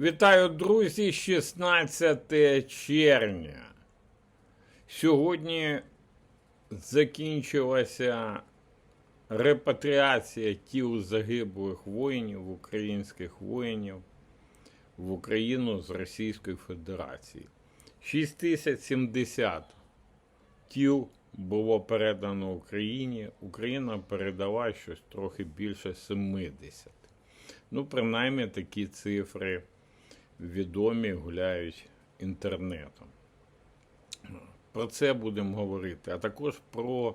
Вітаю, друзі, 16 червня. Сьогодні закінчилася репатріація тіл загиблих воїнів, українських воїнів в Україну з Російської Федерації. 6070 тіл було передано Україні. Україна передала щось трохи більше 70. Ну, принаймні такі цифри відомі гуляють інтернетом. Про це будемо говорити, а також про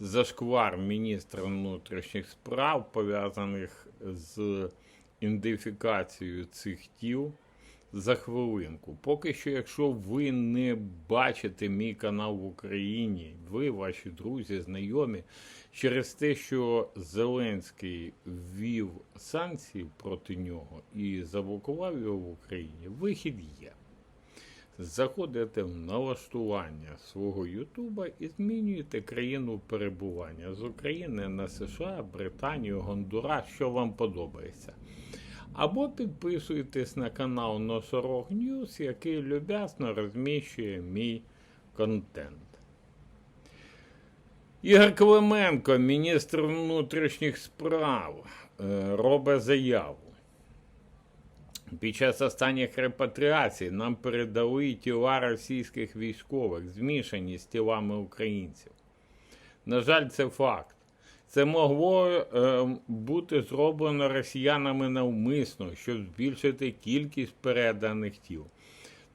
зашквар міністра внутрішніх справ, пов'язаних з ідентифікацією цих тіл за хвилинку. Поки що, якщо ви не бачите мій канал в Україні, ви, ваші друзі, знайомі, через те, що Зеленський ввів санкції проти нього і заблокував його в Україні, вихід є. Заходите в налаштування свого Ютуба і змінюєте країну перебування з України на США, Британію, Гондурас, що вам подобається. Або підписуйтесь на канал Носорог Ньюс, який люб'язно розміщує мій контент. Ігор Клименко, міністр внутрішніх справ, е, робить заяву. Під час останніх репатріацій нам передали тіла російських військових, змішані з тілами українців. На жаль, це факт. Це могло е, бути зроблено росіянами навмисно, щоб збільшити кількість переданих тіл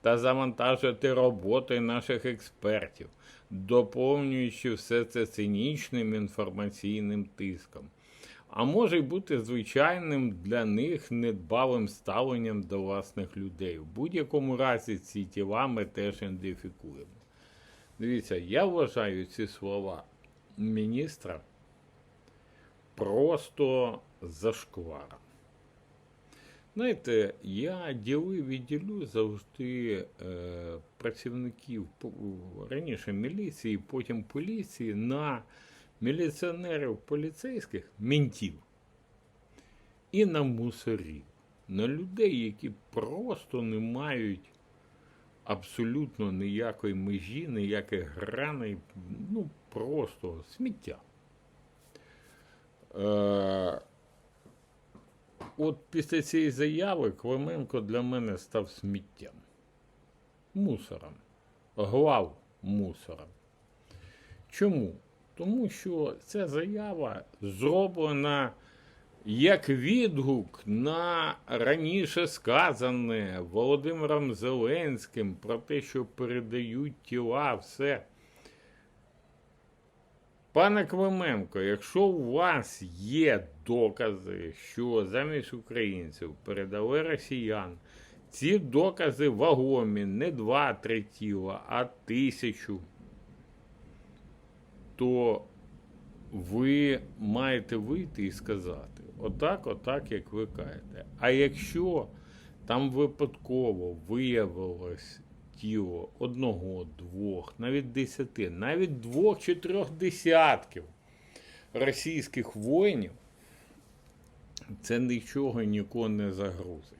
та завантажити роботи наших експертів, доповнюючи все це цинічним інформаційним тиском. А може й бути звичайним для них недбалим ставленням до власних людей. В будь-якому разі ці тіла ми теж ідентифікуємо. Дивіться, я вважаю ці слова міністра просто зашкваром. Знаєте, я ділив і ділю завжди е, працівників раніше міліції, потім поліції на міліціонерів поліцейських ментів і на мусорів, на людей, які просто не мають абсолютно ніякої межі, ніяких граней, ну просто сміття. Е, от після цієї заяви Клименко для мене став сміттям. Мусором. Глав мусором. Чому? Тому що ця заява зроблена як відгук на раніше сказане Володимиром Зеленським про те, що передають тіла, все. Пане Клименко, якщо у вас є докази, що замість українців передали росіян, ці докази вагомі не два-три тіла, а тисячу, то ви маєте вийти і сказати, отак, отак, як ви кажете. А якщо там випадково виявилось тіло одного, двох, навіть десяти, навіть двох чи трьох десятків російських воїнів, це нічого нікого не загрузить.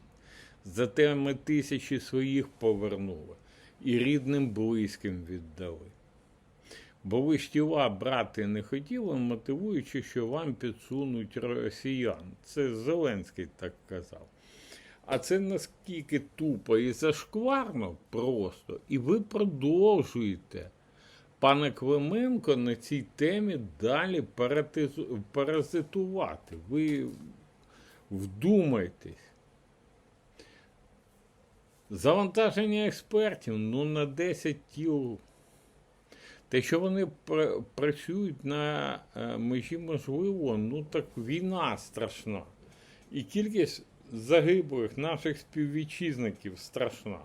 Зате ми тисячі своїх повернули і рідним близьким віддали. Бо ви ж тіла брати не хотіли, мотивуючи, що вам підсунуть росіян. Це Зеленський так казав. А це наскільки тупо і зашкварно просто. І ви продовжуєте, пане Клименко, на цій темі далі паразитувати. Ви вдумайтесь. Завантаження експертів ну, на 10 тіл. Те, що вони пр- працюють на е, межі можливо, ну так війна страшна. І кількість загиблих наших співвітчизників страшна.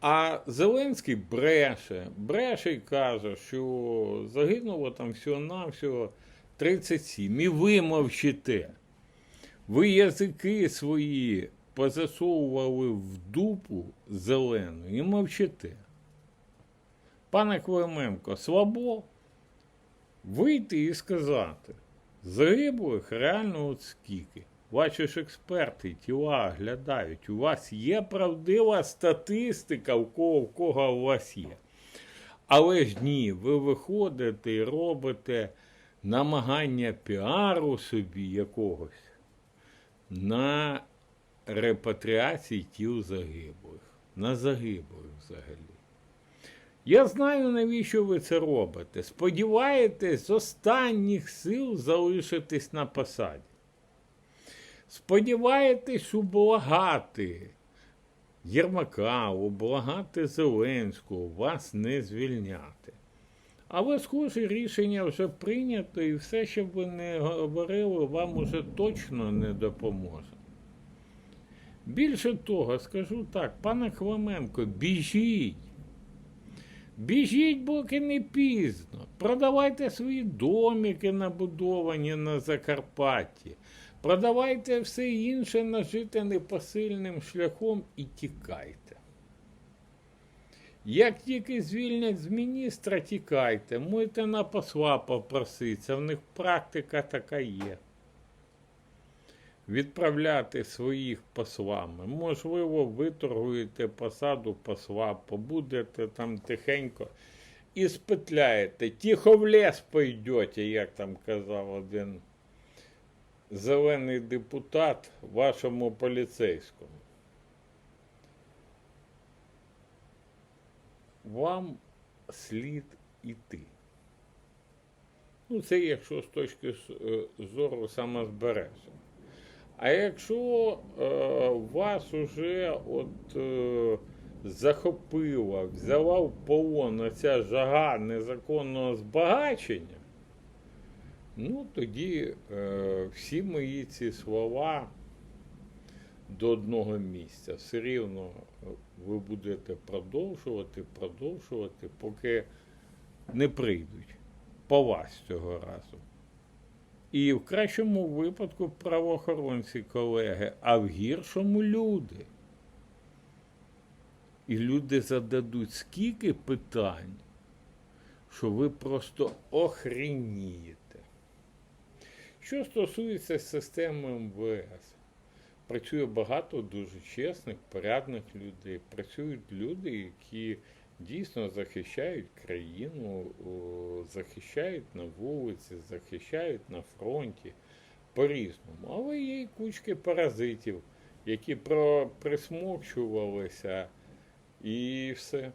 А Зеленський бреше, бреше і каже, що загинуло там всього-навсього 37. І ви мовчите. Ви язики свої позасовували в дупу зелену і мовчите. Пане Клименко, слабо вийти і сказати, загиблих реально от скільки. Ваші ж експерти тіла оглядають. У вас є правдива статистика, у кого в кого у вас є. Але ж ні, ви виходите і робите намагання піару собі якогось на репатріації тіл загиблих. На загиблих взагалі. Я знаю, навіщо ви це робите. Сподіваєтесь з останніх сил залишитись на посаді. Сподіваєтесь ублагати Єрмака, ублагати Зеленського, вас не звільняти. Але, схоже, рішення вже прийнято, і все, що ви не говорили, вам уже точно не допоможе. Більше того, скажу так, пане Хламенко, біжіть. Біжіть, поки не пізно. Продавайте свої домики, набудовані на Закарпатті. Продавайте все інше, нажите непосильним шляхом і тікайте. Як тільки звільнять з міністра, тікайте. Можете на посла попроситися, в них практика така є. Відправляти своїх послами. Можливо, ви торгуєте посаду посла, побудете там тихенько і спетляєте. Тихо в ліс пойдете, як там казав один зелений депутат вашому поліцейському. Вам слід іти. Ну, це якщо з точки е, зору самозбереження. А якщо е, вас уже от е, захопила, взяла в полон оця жага незаконного збагачення, ну тоді е, всі мої ці слова до одного місця. Все рівно е, ви будете продовжувати, продовжувати, поки не прийдуть по вас цього разу. І в кращому випадку правоохоронці колеги, а в гіршому люди. І люди зададуть скільки питань, що ви просто охренієте. Що стосується системи МВС, працює багато дуже чесних, порядних людей. Працюють люди, які дійсно захищають країну, захищають на вулиці, захищають на фронті по-різному. Але є і кучки паразитів, які присмокчувалися і все.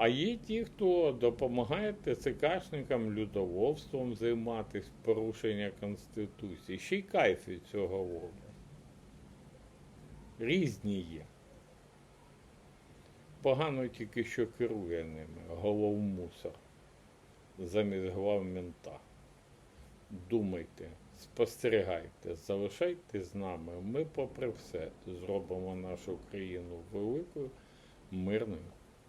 А є ті, хто допомагає ТЦКшникам людовольством займатися порушення Конституції. Ще й кайф від цього ловлять. Різні є. Погано тільки що керує ними, головмусор, замість главмента. Думайте, спостерігайте, залишайтесь з нами. Ми, попри все, зробимо нашу країну великою, мирною